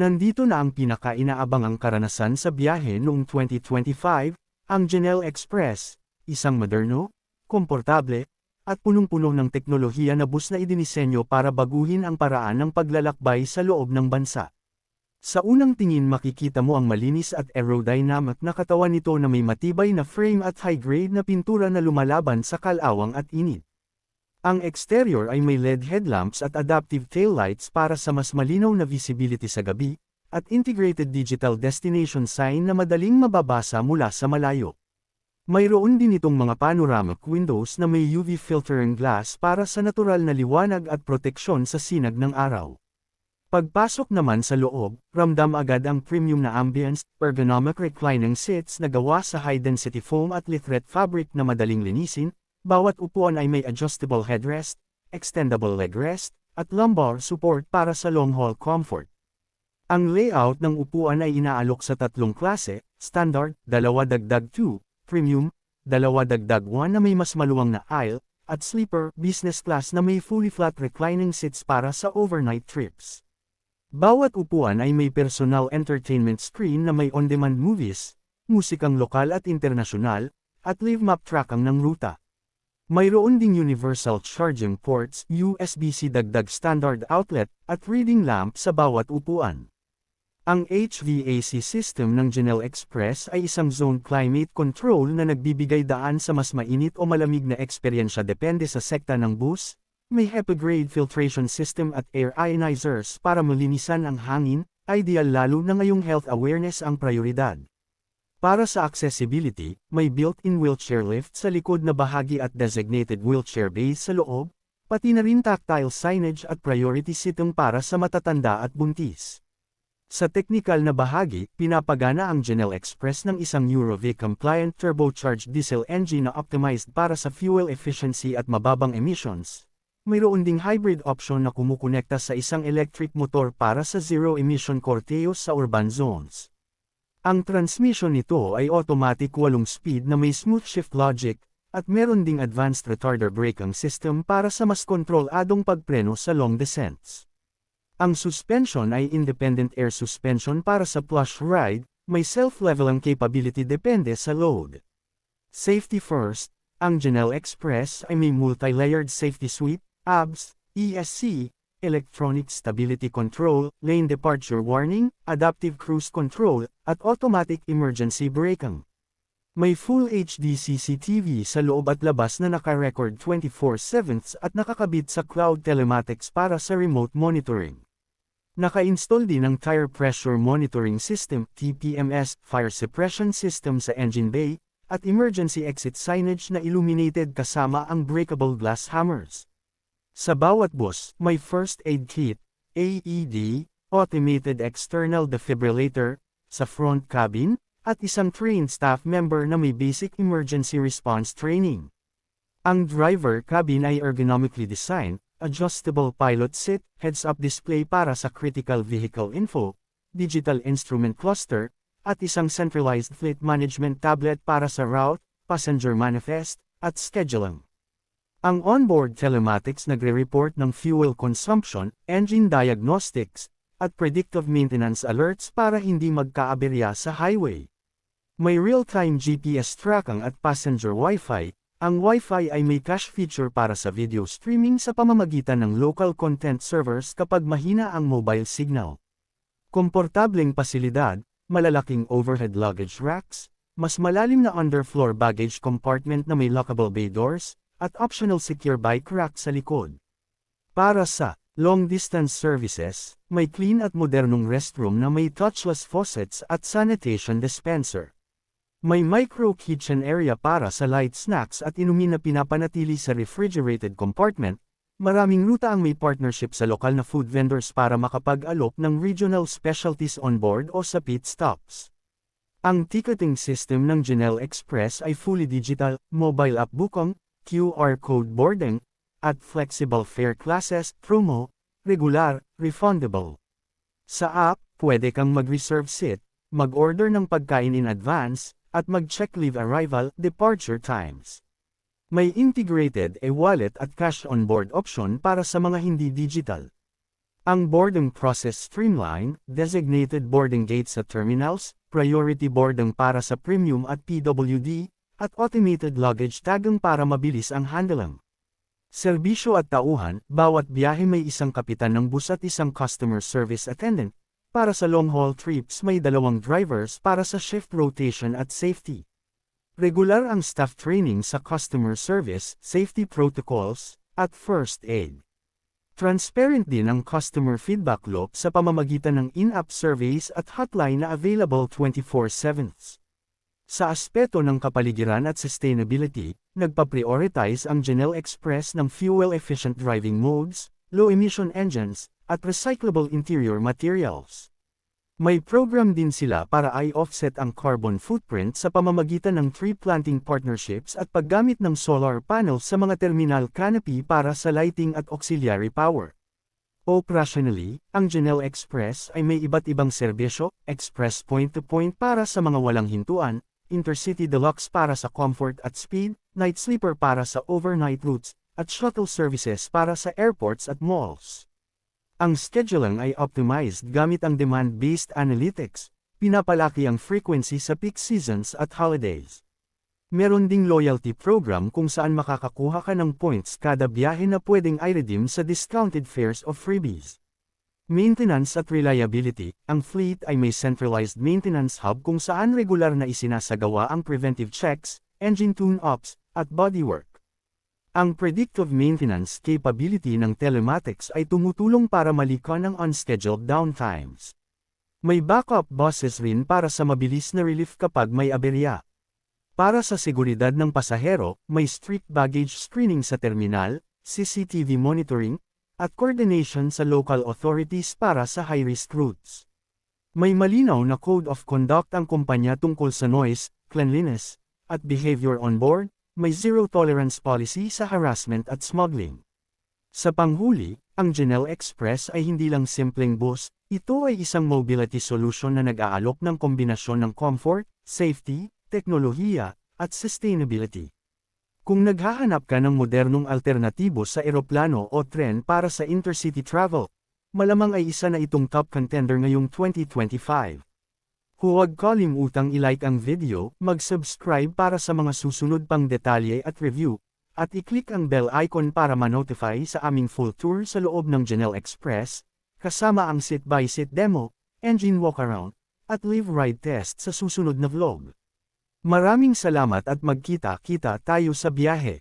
Nandito na ang pinaka-inaabangang karanasan sa biyahe noong 2025, ang Genel Express, isang moderno, komportable, at punong-puno ng teknolohiya na bus na idinisenyo para baguhin ang paraan ng paglalakbay sa loob ng bansa. Sa unang tingin makikita mo ang malinis at aerodynamic na katawan nito na may matibay na frame at high-grade na pintura na lumalaban sa kalawang at init. Ang exterior ay may LED headlamps at adaptive taillights para sa mas malinaw na visibility sa gabi, at integrated digital destination sign na madaling mababasa mula sa malayo. Mayroon din itong mga panoramic windows na may UV filtering glass para sa natural na liwanag at proteksyon sa sinag ng araw. Pagpasok naman sa loob, ramdam agad ang premium na ambience, ergonomic reclining seats na gawa sa high-density foam at lithret fabric na madaling linisin, bawat upuan ay may adjustable headrest, extendable leg rest, at lumbar support para sa long-haul comfort. Ang layout ng upuan ay inaalok sa tatlong klase, standard, dalawa dagdag 2, premium, dalawa dagdag 1 na may mas maluwang na aisle, at sleeper, business class na may fully flat reclining seats para sa overnight trips. Bawat upuan ay may personal entertainment screen na may on-demand movies, musikang lokal at internasyonal, at live map tracking ng ruta. Mayroon ding universal charging ports, USB-C dagdag standard outlet, at reading lamp sa bawat upuan. Ang HVAC system ng Genel Express ay isang zone climate control na nagbibigay daan sa mas mainit o malamig na eksperyensya depende sa sekta ng bus, may HEPA-grade filtration system at air ionizers para malinisan ang hangin, ideal lalo na ngayong health awareness ang prioridad. Para sa accessibility, may built-in wheelchair lift sa likod na bahagi at designated wheelchair base sa loob, pati na rin tactile signage at priority seating para sa matatanda at buntis. Sa technical na bahagi, pinapagana ang Genel Express ng isang Eurovic-compliant turbocharged diesel engine na optimized para sa fuel efficiency at mababang emissions. Mayroon ding hybrid option na kumukonekta sa isang electric motor para sa zero-emission Corteos sa urban zones. Ang transmission nito ay automatic 8 speed na may smooth shift logic, at meron ding advanced retarder braking system para sa mas kontroladong pagpreno sa long descents. Ang suspension ay independent air suspension para sa plush ride, may self-leveling capability depende sa load. Safety first, ang Genel Express ay may multi-layered safety suite, ABS, ESC, electronic stability control, lane departure warning, adaptive cruise control, at automatic emergency braking. May full HD CCTV sa loob at labas na naka-record 24/7 at nakakabit sa cloud telematics para sa remote monitoring. Naka-install din ang Tire Pressure Monitoring System TPMS, fire suppression system sa engine bay, at emergency exit signage na illuminated kasama ang breakable glass hammers. Sa bawat bus, may first aid kit, AED, automated external defibrillator, sa front cabin, at isang trained staff member na may basic emergency response training. Ang driver cabin ay ergonomically designed, adjustable pilot seat, heads-up display para sa critical vehicle info, digital instrument cluster, at isang centralized fleet management tablet para sa route, passenger manifest, at scheduling. Ang onboard telematics nagre-report ng fuel consumption, engine diagnostics, at predictive maintenance alerts para hindi magkaaberya sa highway. May real-time GPS tracking at passenger Wi-Fi. Ang Wi-Fi ay may cache feature para sa video streaming sa pamamagitan ng local content servers kapag mahina ang mobile signal. Komportableng pasilidad, malalaking overhead luggage racks, mas malalim na underfloor baggage compartment na may lockable bay doors, at optional secure bike rack sa likod. Para sa long-distance services, may clean at modernong restroom na may touchless faucets at sanitation dispenser. May micro kitchen area para sa light snacks at inumin na pinapanatili sa refrigerated compartment, maraming ruta ang may partnership sa lokal na food vendors para makapag-alok ng regional specialties on board o sa pit stops. Ang ticketing system ng Genel Express ay fully digital, mobile app bukong, QR code boarding, at flexible fare classes, promo, regular, refundable. Sa app, pwede kang mag-reserve seat, mag-order ng pagkain in advance, at mag-check leave arrival, departure times. May integrated e-wallet at cash on board option para sa mga hindi digital. Ang boarding process streamline, designated boarding gates sa terminals, priority boarding para sa premium at PWD, at automated luggage tagging para mabilis ang handling. Serbisyo at tauhan, bawat biyahe may isang kapitan ng bus at isang customer service attendant. Para sa long-haul trips may dalawang drivers para sa shift rotation at safety. Regular ang staff training sa customer service, safety protocols, at first aid. Transparent din ang customer feedback loop sa pamamagitan ng in-app surveys at hotline na available 24/7. Sa aspeto ng kapaligiran at sustainability, nagpa-prioritize ang Genel Express ng fuel-efficient driving modes, low-emission engines, at recyclable interior materials. May program din sila para i-offset ang carbon footprint sa pamamagitan ng tree planting partnerships at paggamit ng solar panels sa mga terminal canopy para sa lighting at auxiliary power. Operationally, ang Genel Express ay may iba't ibang serbisyo, express point-to-point para sa mga walang hintuan, intercity deluxe para sa comfort at speed, night sleeper para sa overnight routes, at shuttle services para sa airports at malls. Ang scheduling ay optimized gamit ang demand-based analytics, pinapalaki ang frequency sa peak seasons at holidays. Meron ding loyalty program kung saan makakakuha ka ng points kada biyahe na pwedeng i-redeem sa discounted fares o freebies. Maintenance at reliability, ang fleet ay may centralized maintenance hub kung saan regular na isinasagawa ang preventive checks, engine tune-ups, at bodywork. Ang predictive maintenance capability ng telematics ay tumutulong para malikon ang unscheduled downtimes. May backup buses rin para sa mabilis na relief kapag may aberya. Para sa seguridad ng pasahero, may strict baggage screening sa terminal, CCTV monitoring, at coordination sa local authorities para sa high-risk routes. May malinaw na code of conduct ang kumpanya tungkol sa noise, cleanliness, at behavior on board, may zero tolerance policy sa harassment at smuggling. Sa panghuli, ang Genel Express ay hindi lang simpleng bus, ito ay isang mobility solution na nag-aalok ng kombinasyon ng comfort, safety, teknolohiya, at sustainability. Kung naghahanap ka ng modernong alternatibo sa eroplano o tren para sa intercity travel, malamang ay isa na itong top contender ngayong 2025. Huwag kalimutang i-like ang video, mag-subscribe para sa mga susunod pang detalye at review, at i-click ang bell icon para ma-notify sa aming full tour sa loob ng Genel Express, kasama ang sit-by-sit demo, engine walkaround, at live ride test sa susunod na vlog. Maraming salamat at magkita-kita tayo sa biyahe.